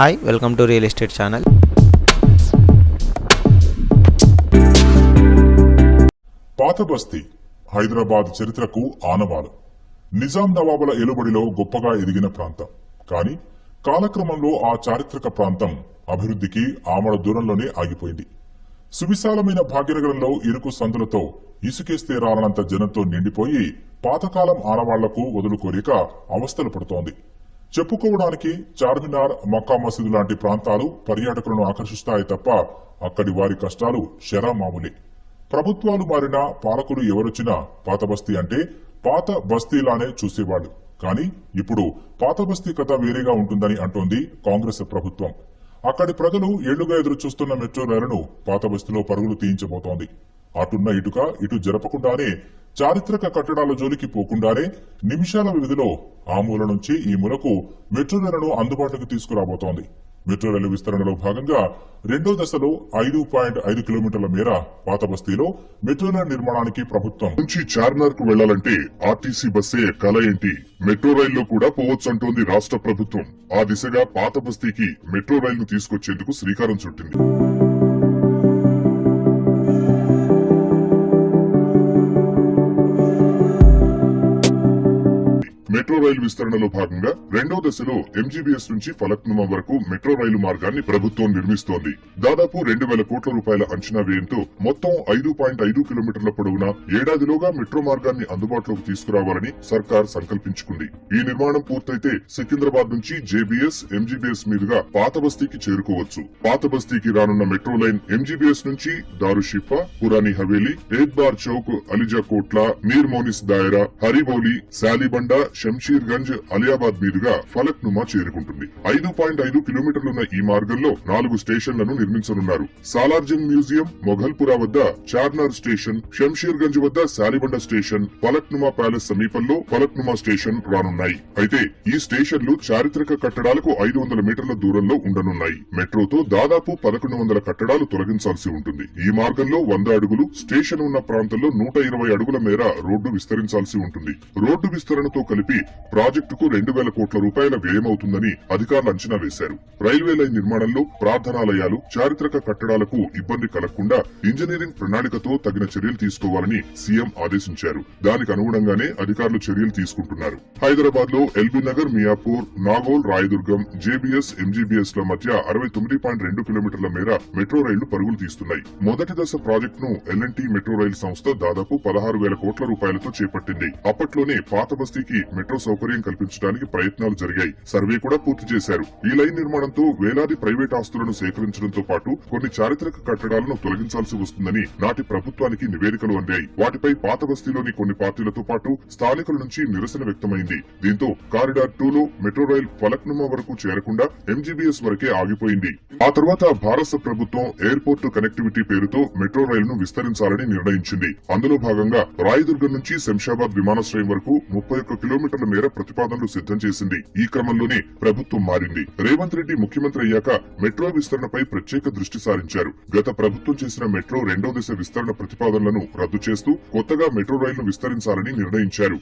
Hi welcome to real estate channel పాత బస్తీ హైదరాబాద్ చరిత్రకు ఆనవాలు. నిజాం నవాబుల ఎలుబడిలో గొప్పగా ఎదిగిన ప్రాంతం. కానీ కాలక్రమంలో ఆ చారిత్రక ప్రాంతం అభివృద్ధికి ఆమడ దూరంలోనే ఆగిపోయింది. సువిశాలమైన భాగ్యనగరంలో ఇరుకు సందులతో ఇసుకేస్తే రానంత జనంతో నిండిపోయి పాతకాలం ఆనవాళ్ళకు వదులుకోలేక అవస్థలు పడుతోంది. చెప్పుకోవడానికి చార్మినార్ మక్కా మసీదు లాంటి ప్రాంతాలు పర్యాటకులను ఆకర్షిస్తాయి తప్ప అక్కడి వారి కష్టాలు శరా మామూలే ప్రభుత్వాలు మారినా పాలకులు ఎవరొచ్చినా పాత బస్తీ అంటే పాత బస్తీలానే చూసేవాళ్ళు. కానీ ఇప్పుడు పాత బస్తీ కథ వేరేగా ఉంటుందని అంటోంది కాంగ్రెస్ ప్రభుత్వం. అక్కడి ప్రజలు ఏళ్ళుగా ఎదురు చూస్తున్న మెట్రో రైలును పాత బస్తీలో పరుగులు తీయించబోతోంది. అటున్న ఇటుక ఇటు జరపకుండానే చారిత్రక కట్టడాల జోలికి పోకుండానే నిమిషాల వ్యవధిలో ఆ మూల నుంచి ఈ మూలకు మెట్రో రైలును అందుబాటులోకి తీసుకురాబోతోంది. మెట్రో రైలు విస్తరణలో భాగంగా రెండో దశలో ఐదు పాయింట్ ఐదు కిలోమీటర్ల మేర పాత బస్తీలో మెట్రో రైలు నిర్మాణానికి ప్రభుత్వం నుంచి చార్మినార్కు వెళ్ళాలంటే ఆర్టీసీ బస్సే కల ఏంటి? మెట్రో రైల్లో కూడా పోవచ్చు అంటోంది రాష్ట్ర ప్రభుత్వం. ఆ దిశగా పాత బస్తీకి మెట్రో రైలును తీసుకొచ్చేందుకు శ్రీకారం చుట్టింది. మెట్రో రైలు విస్తరణలో భాగంగా రెండో దశలో ఎంజీబీఎస్ నుంచి ఫలక్నుమా వరకు మెట్రో రైలు మార్గాన్ని ప్రభుత్వం నిర్మిస్తోంది. దాదాపు రెండు వేల కోట్ల రూపాయల అంచనా వ్యయంతో మొత్తం ఐదు పాయింట్ ఐదు కిలోమీటర్ల పొడవున ఏడాదిలోగా మెట్రో మార్గాన్ని అందుబాటులోకి తీసుకురావాలని సర్కార్ సంకల్పించుకుంది. ఈ నిర్మాణం పూర్తయితే సికింద్రాబాద్ నుంచి జేబీఎస్ ఎంజీబీఎస్ మీదుగా పాత బస్తీకి చేరుకోవచ్చు. పాత బస్తీకి రానున్న మెట్రో లైన్ ఎంజీబీఎస్ నుంచి దారుషిఫా పురాని హవేలీ ఏద్బార్ చౌక్ అలిజా కోట్ల నీర్మోనిస్ దాయరా హరిబౌలి శాలిబండ షంషీర్ గంజ్ అలియాబాద్ మీదుగా ఫలక్ నుమా చేరుకుంటుంది. ఐదు పాయింట్ ఐదు కిలోమీటర్లున్న ఈ మార్గంలో నాలుగు స్టేషన్లను నిర్మించనున్నారు. సాలార్జంగ్ మ్యూజియం మొఘల్పురా వద్ద చార్నార్ స్టేషన్ షంషీర్ గంజ్ వద్ద శాలిబండ స్టేషన్ ఫలక్నుమా ప్యాలెస్ సమీపంలో ఫలక్నుమా స్టేషన్ రానున్నాయి. అయితే ఈ స్టేషన్లు చారిత్రక కట్టడాలకు ఐదు వందల మీటర్ల దూరంలో ఉండనున్నాయి. మెట్రోతో దాదాపు పదకొండు వందల కట్టడాలు తొలగించాల్సి ఉంటుంది. ఈ మార్గంలో వంద అడుగులు స్టేషన్ ఉన్న ప్రాంతంలో నూట ఇరవై అడుగుల మేర రోడ్డు విస్తరించాల్సి ఉంటుంది. రోడ్డు విస్తరణతో కలిపి ప్రాజెక్టుకు రెండు వేల కోట్ల రూపాయల వ్యయమవుతుందని అధికారులు అంచనా వేశారు. రైల్వే లైన్ నిర్మాణంలో ప్రార్థనాలయాలు చారిత్రక కట్టడాలకు ఇబ్బంది కలగకుండా ఇంజనీరింగ్ ప్రణాళికతో తగిన చర్యలు తీసుకోవాలని సీఎం ఆదేశించారు. దానికి అనుగుణంగానే అధికారులు చర్యలు తీసుకుంటున్నారు. హైదరాబాద్లో LB Nagar Miyapur Nagole Rayadurgam JBS MGBS ల మధ్య అరవై తొమ్మిది పాయింట్ రెండు కిలోమీటర్ల మేర మెట్రో రైళ్ళు పరుగులు తీస్తున్నాయి. మొదటి దశ ప్రాజెక్టును ఎల్ఎన్టీ మెట్రో రైలు సంస్థ దాదాపు పదహారు వేల కోట్ల రూపాయలతో చేపట్టింది. అప్పట్లోనే పాత బస్తీకి మెట్రో సౌకర్యం కల్పించడానికి ప్రయత్నాలు జరిగాయి. సర్వే కూడా పూర్తి చేశారు. ఈ లైన్ నిర్మాణంతో వేలాది ప్రైవేట్ ఆస్తులను సేకరించడంతో పాటు కొన్ని చారిత్రక కట్టడాలను తొలగించాల్సి వస్తుందని నాటి ప్రభుత్వానికి నివేదికలు అందాయి. వాటిపై పాత బస్తీలోని కొన్ని పార్టీలతో పాటు స్థానికుల నుంచి నిరసన వ్యక్తమైంది. దీంతో కారిడార్ టూలో మెట్రో రైల్ ఫలక్నుమా వరకు చేరకుండా ఎంజీబీఎస్ వరకే ఆగిపోయింది. ఆ తర్వాత భారత ప్రభుత్వం ఎయిర్పోర్ట్ కనెక్టివిటీ పేరుతో మెట్రో రైలును విస్తరించాలని నిర్ణయించింది. అందులో భాగంగా రాయదుర్గం నుంచి శంషాబాద్ విమానాశ్రయం వరకు ముప్పై ఒక్క కిలోమీటర్ కిలోమీటర్ల మేర ప్రతిపాదనలు సిద్ధం చేసింది. ఈ క్రమంలోనే ప్రభుత్వం మారింది. రేవంత్ రెడ్డి ముఖ్యమంత్రి అయ్యాక మెట్రో విస్తరణపై ప్రత్యేక దృష్టి సారించారు. గత ప్రభుత్వం చేసిన మెట్రో రెండో దశ విస్తరణ ప్రతిపాదనలను రద్దు చేస్తూ కొత్తగా మెట్రో రైళ్ళను విస్తరించాలని నిర్ణయించారు.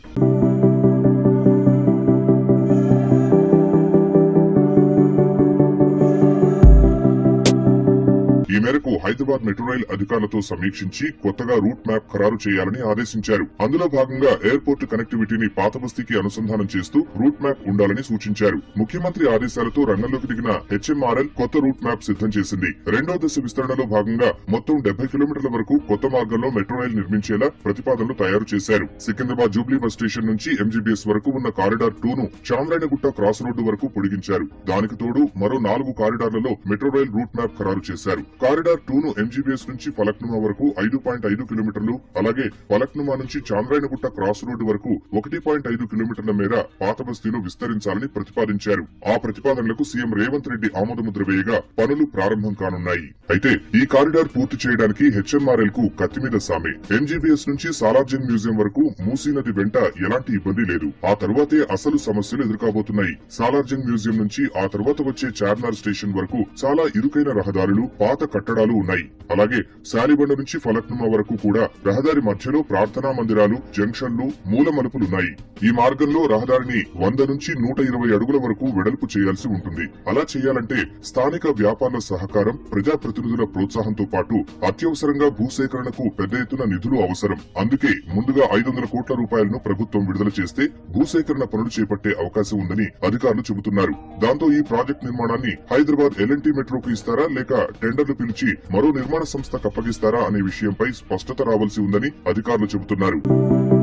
మేరకు హైదరాబాద్ మెట్రో రైల్ అధికారులతో సమీక్షించి కొత్తగా రూట్ మ్యాప్ ఖరారు చేయాలని ఆదేశించారు. అందులో భాగంగా ఎయిర్పోర్ట్ కనెక్టివిటీని పాతబస్తీకి అనుసంధానం చేస్తూ రూట్ మ్యాప్ ఉండాలని సూచించారు. ముఖ్యమంత్రి ఆదేశాలతో రంగంలోకి దిగిన హెచ్ఎంఆర్ఎల్ కొత్త రూట్ మ్యాప్ సిద్ధం చేసింది. రెండో దశ విస్తరణలో భాగంగా మొత్తం డెబ్బై కిలోమీటర్ల వరకు కొత్త మార్గంలో మెట్రో రైల్ నిర్మించేలా ప్రతిపాదనలు తయారు చేశారు. సికింద్రాబాద్ జూబ్లీ బస్ స్టేషన్ నుంచి ఎంజీబీఎస్ వరకు ఉన్న కారిడార్ టూ ను చామరాయణగుట్ట క్రాస్ రోడ్డు వరకు పొడిగించారు. దానికి తోడు మరో నాలుగు కారిడార్లలో మెట్రో రైల్ రూట్ మ్యాప్ ఖరారు చేశారు. కారిడార్ టూ ను ఎంజీబీఎస్ నుంచి ఫలక్నుమా వరకు ఐదు పాయింట్ ఐదు కిలోమీటర్లు అలాగే ఫలక్నుమా నుంచి చాంద్రాయనగుట్ట క్రాస్ రోడ్డు వరకు ఒకటి పాయింట్ ఐదు కిలోమీటర్ల మేర పాత బస్తీలో విస్తరించాలని ప్రతిపాదించారు. ఆ ప్రతిపాదనలకు సీఎం రేవంత్ రెడ్డి ఆమోదముద్ర వేయగా పనులు ప్రారంభం కానున్నాయి. అయితే ఈ కారిడార్ పూర్తి చేయడానికి హెచ్ఎంఆర్ఎల్కు కత్తి మీద సామే ఎంజీబీఎస్ నుంచి సాలార్జంగ్ మ్యూజియం వరకు మూసీ నది వెంట ఎలాంటి ఇబ్బంది లేదు. ఆ తరువాతే అసలు సమస్యలు ఎదుర్కోబోతున్నాయి. సాలార్జంగ్ మ్యూజియం నుంచి ఆ తరువాత వచ్చే చార్నార్ స్టేషన్ వరకు చాలా ఇరుకైన రహదారులు పాత కట్టడాలు ఉన్నాయి. అలాగే శాలిబండ నుంచి ఫలక్నుమా వరకు కూడా రహదారి మధ్యలో ప్రార్థనా మందిరాలు జంక్షన్లు మూల మలుపులున్నాయి ఈ మార్గంలో రహదారిని వంద నుంచి నూట ఇరవై అడుగుల వరకు వెడల్పు చేయాల్సి ఉంటుంది. అలా చేయాలంటే స్థానిక వ్యాపారుల సహకారం ప్రజాప్రతినిధుల ప్రోత్సాహంతో పాటు అత్యవసరంగా భూసేకరణకు పెద్ద ఎత్తున నిధులు అవసరం. అందుకే ముందుగా ఐదు వందల కోట్ల రూపాయలను ప్రభుత్వం విడుదల చేస్తే భూసేకరణ పనులు చేపట్టే అవకాశం ఉందని అధికారులు చెబుతున్నారు. దాంతో ఈ ప్రాజెక్ట్ నిర్మాణాన్ని హైదరాబాద్ ఎల్ఎన్టీ మెట్రోకు ఇస్తారా లేక టెండర్లు పిలిచి మరో నిర్మాణ సంస్థకు అప్పగిస్తారా అనే విషయంపై స్పష్టత రావాల్సి ఉందని అధికారులు చెబుతున్నారు.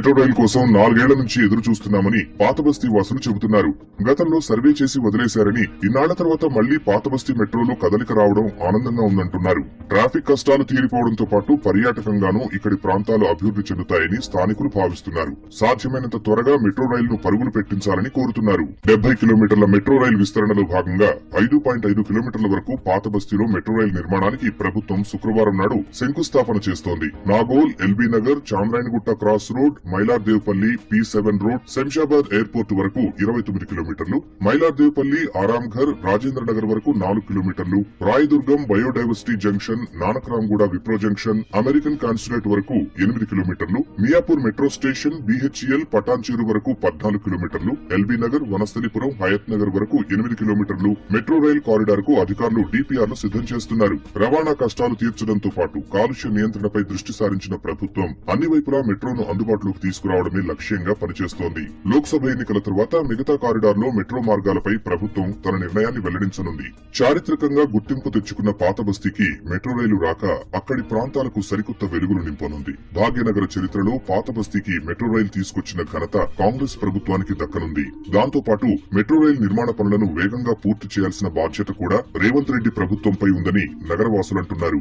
మెట్రో రైలు కోసం నాలుగేళ్ళ నుంచి ఎదురు చూస్తున్నామని పాత బస్తీ వాసులు చెబుతున్నారు. గతంలో సర్వే చేసి వదిలేశారని ఇన్నాళ్ళ తర్వాత మళ్ళీ పాత బస్తీ మెట్రోలో కదలిక రావడం ఆనందంగా ఉందంటున్నారు. ట్రాఫిక్ కష్టాలు తీరిపోవడంతో పాటు పర్యాటకంగానూ ఇక్కడి ప్రాంతాలు అభివృద్ధి చెందుతాయని స్థానికులు భావిస్తున్నారు. సాధ్యమైనంత త్వరగా మెట్రో రైలును పరుగులు పెట్టించాలని కోరుతున్నారు. డెబ్బై కిలోమీటర్ల మెట్రో రైలు విస్తరణలో భాగంగా ఐదు పాయింట్ ఐదు కిలోమీటర్ల వరకు పాత బస్తీలో మెట్రో రైలు నిర్మాణానికి ప్రభుత్వం శుక్రవారం నాడు శంకుస్థాపన చేస్తోంది. Nagole LB Nagar Chandrayangutta cross road Mylardevpally P seven road Shamshabad airport వరకు ఇరవై తొమ్మిది కిలోమీటర్లు మైలార్దేవ్పల్లి ఆరాంఘర్ రాజేంద్ర నగర్ వరకు నాలుగు కిలోమీటర్లు Rayadurgam biodiversity junction Nanakramguda Wipro junction American consulate వరకు ఎనిమిది కిలోమీటర్లు Miyapur metro station BHEL Patancheru వరకు పద్నాలుగు కిలోమీటర్లు ఎల్బీ నగర్ వనస్థలిపురం హయత్ నగర్ వరకు ఎనిమిది కిలోమీటర్లు మెట్రో రైల్ కారిడార్కు అధికారులు డిపిఆర్ను సిద్ధం చేస్తున్నారు. రవాణా కష్టాలు తీర్చడంతో పాటు కాలుష్య నియంత్రణపై దృష్టి సారించిన ప్రభుత్వం అన్ని వైపులా మెట్రోను అందుబాటులోకి తీసుకురావడమే లక్ష్యంగా పనిచేస్తోంది. లోక్సభ ఎన్నికల తరువాత మిగతా కారిడార్లో మెట్రో మార్గాలపై ప్రభుత్వం తన నిర్ణయాన్ని వెల్లడించనుంది. చారిత్రకంగా గుర్తింపు తెచ్చుకున్న పాత బస్తీకి మెట్రో రైలు రాక అక్కడి ప్రాంతాలకు సరికొత్త వెలుగులు నింపనుంది. భాగ్యనగర చరిత్రలో పాత బస్తీకి మెట్రో రైలు తీసుకొచ్చిన ఘనత కాంగ్రెస్ ప్రభుత్వానికి దక్కనుంది. దాంతో పాటు మెట్రో రైలు నిర్మాణ పనులను వేగంగా పూర్తి చేయాల్సిన బాధ్యత కూడా రేవంత్ రెడ్డి ప్రభుత్వంపై ఉందని నగరవాసులంటున్నారు